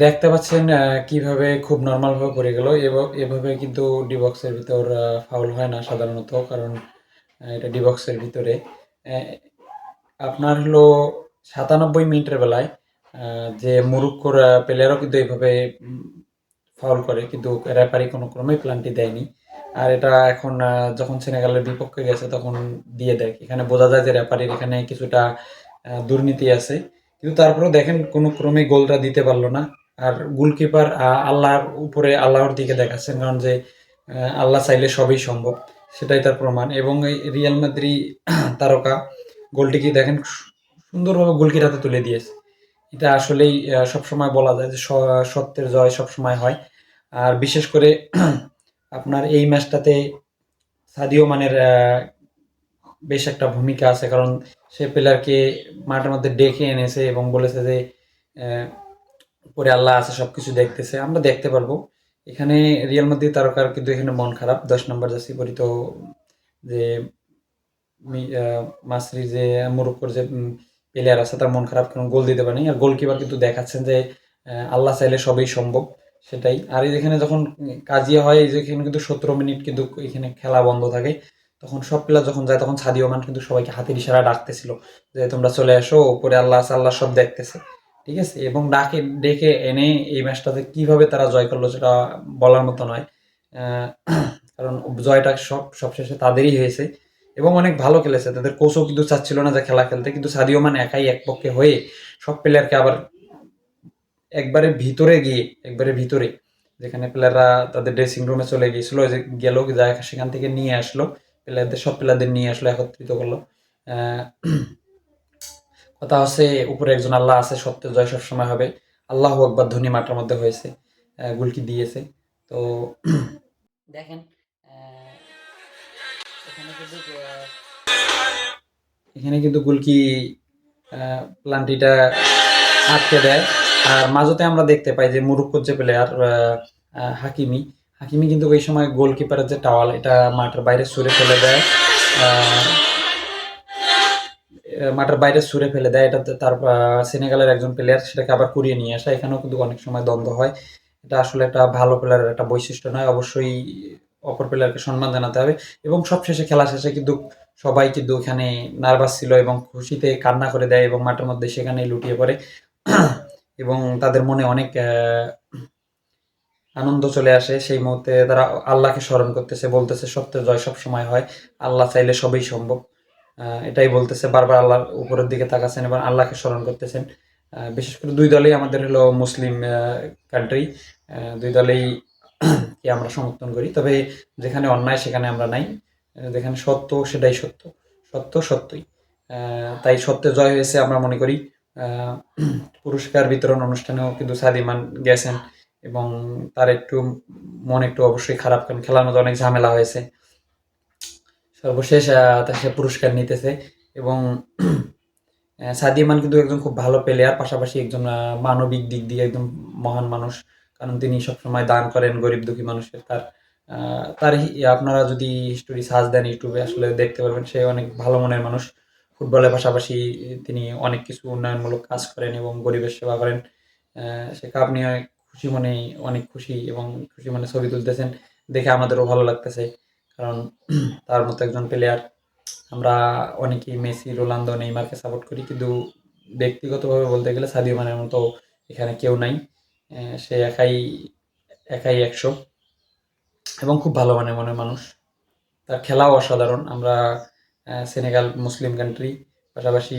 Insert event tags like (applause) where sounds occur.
দেখতে পাচ্ছেন কীভাবে খুব নরমালভাবে পড়ে গেল। এভ এভাবে কিন্তু ডি বক্সের ভিতর ফাউল হয় না সাধারণত। কারণ এটা ডি বক্সের ভিতরে। আপনার হলো ৯৭ মিনিটের বেলায় যে মরক্কোর প্লেয়ারও কিন্তু উম ফাউল করে। কিন্তু রেফারি কোনো ক্রমেই প্লান্টি দেয়নি। আর এটা এখন যখন সেনেগালের বিপক্ষে গেছে, তখন দিয়ে দেয়। এখানে বোঝা যায় যে রেফারির এখানে কিছুটা দুর্নীতি আছে। কিন্তু তারপরেও দেখেন কোনো ক্রমেই গোলটা দিতে পারল না। আর গোলকিপার আল্লাহর উপরে আল্লাহর দিকে দেখাচ্ছেন। কারণ যে আল্লাহ চাইলে সবই সম্ভব। সেটাই তার প্রমাণ। এবং এই রিয়াল মাদ্রি (clears throat) তারকা গোলটিকে দেখেন সুন্দরভাবে গোলকির হাতে তুলে দিয়েছে। এটা আসলেই সবসময় বলা যায় যে সত্যের জয় সবসময় হয়। আর বিশেষ করে (clears throat) আপনার এই ম্যাচটাতে সাদিও মানের বেশ একটা ভূমিকা আছে। কারণ সে প্লেয়ারকে মাঠের মধ্যে ডেকে এনেছে এবং বলেছে যে উপরে আল্লাহ আছে, সবকিছু দেখতেছে। আমরা দেখতে পারব। এখানে রিয়াল মাদ্রিদ তারকার কিন্তু এখানে মন খারাপ। ১০ নাম্বার জার্সি পরিত যে মাসরি যে মরক্কোর যে প্লেয়ার আছে, তার মন খারাপ কারণ গোল দিতে পারেনি। আর গোলকিপার কিন্তু দেখাচ্ছেন যে আল্লাহ চাইলে সবই সম্ভব। সেটাই। আর এই যেখানে কাজিয়া হয়, এই যে এখানে কিন্তু ১৭ মিনিট কিন্তু এখানে খেলা বন্ধ থাকে। তখন সব প্লেয়ার যখন যায়, তখন সাদিও মান কিন্তু সবাইকে হাতের ইশারায় ডাকতেছিল। যে, তোমরা চলে আসো উপরে আল্লাহ আল্লাহ সব দেখতেছে। ঠিক আছে? এবং ডাকে ডেকে এনে এই ম্যাচটাতে কীভাবে তারা জয় করল সেটা বলার মতো নয়। কারণ জয়টা সব সবশেষে তাদেরই হয়েছে। এবং অনেক ভালো খেলেছে। তাদের কোচও কিন্তু চাচ্ছিল না যে খেলা খেলতে। কিন্তু সাদিও মান একাই এক পক্ষে হয়ে সব প্লেয়ারকে আবার একবারে ভিতরে গিয়ে, একবারে ভিতরে যেখানে প্লেয়াররা তাদের ড্রেসিং রুমে চলে গিয়েছিল যে গেল যায় সেখান থেকে নিয়ে আসলো। প্লেয়ারদের সব প্লেয়ারদের নিয়ে আসলো, একত্রিত করল। কথা হচ্ছে উপরে একজন আল্লাহ আছে, সত্য জয় সবসময় হবে। আল্লাহ আকবার ধ্বনি মাঠের মধ্যে হয়েছে। গোলকি দিয়েছে। তো (clears throat) দেখেন এখানে কিন্তু গোলকি প্লান্টিটা আটকে দেয়। আর মাঝতে আমরা দেখতে পাই যে মরক্কোর যে প্লেয়ার হাকিমি, হাকিমি কিন্তু ওই সময় গোলকিপারের যে টাওয়াল এটা মাঠের বাইরে ছুঁড়ে ফেলে দেয়। মাঠের বাইরে ছুঁড়ে ফেলে দেয়। এটাতে তার সেনেগালের একজন প্লেয়ার সেটাকে আবার কুড়িয়ে নিয়ে আসা এখানেও কিন্তু অনেক সময় দ্বন্দ্ব হয়। এটা আসলে একটা ভালো প্লেয়ারের একটা বৈশিষ্ট্য নয়। অবশ্যই অপর প্লেয়ারকে সম্মান জানাতে হবে। এবং সবশেষে খেলা শেষে কিন্তু সবাই কিন্তু এখানে নার্ভাস ছিল এবং খুশিতে কান্না করে দেয় এবং মাঠের মধ্যে সেখানেই লুটিয়ে পড়ে। এবং তাদের মনে অনেক আনন্দ চলে আসে। সেই মুহূর্তে তারা আল্লাহকে স্মরণ করতেছে, বলতেছে সত্যের জয় সবসময় হয়। আল্লাহ চাইলে সবই সম্ভব। এটাই বলতেছে, বারবার আল্লাহর উপরের দিকে তাকাচ্ছেন এবং আল্লাহকে স্মরণ করতেছেন। বিশেষ করে দুই দলেই আমাদের হলো মুসলিম কান্ট্রি। দুই দলেই আমরা সমর্থন করি। তবে যেখানে অন্যায়, সেখানে আমরা নাই। যেখানে সত্য, সেটাই সত্য। সত্য সত্যই। তাই সত্যের জয় হয়েছে আমরা মনে করি। পুরস্কার বিতরণ অনুষ্ঠানেও কিন্তু সাদিও মান গেছেন এবং তার একটু মন একটু অবশ্যই খারাপ, কারণ খেলার মধ্যে অনেক ঝামেলা হয়েছে। সর্বশেষ সে পুরস্কার নিতেছে এবং (clears throat) অ্যা মান কিন্তু একজন খুব ভালো প্লেয়ার। পাশাপাশি একজন মানবিক দিক দিয়ে একদম মহান মানুষ। কারণ তিনি সবসময় দান করেন গরিব দুঃখী মানুষের। তার তার আপনারা যদি হিস্টোরি সার্চ দেন ইউটিউবে, আসলে দেখতে পারবেন সে অনেক ভালো মনের মানুষ। ফুটবলের পাশাপাশি তিনি অনেক কিছু উন্নয়নমূলক কাজ করেন এবং গরিবের সেবা করেন। সে কাপ নিয়ে খুশি মনেই অনেক খুশি এবং খুশি মনে ছবি তুলতেছেন। দেখে আমাদেরও ভালো লাগতেছে। কারণ (clears throat) তার মতো একজন প্লেয়ার আমরা অনেকেই মেসি, রোনালদো, নেইমারকে সাপোর্ট করি। কিন্তু ব্যক্তিগতভাবে বলতে গেলে সাদিও মানের মতো এখানে কেউ নাই। সে একাই একাই ১০০ এবং খুব ভালো মানে মনে মানুষ। তার খেলাও অসাধারণ। আমরা সেনেগাল মুসলিম কান্ট্রি পাশাপাশি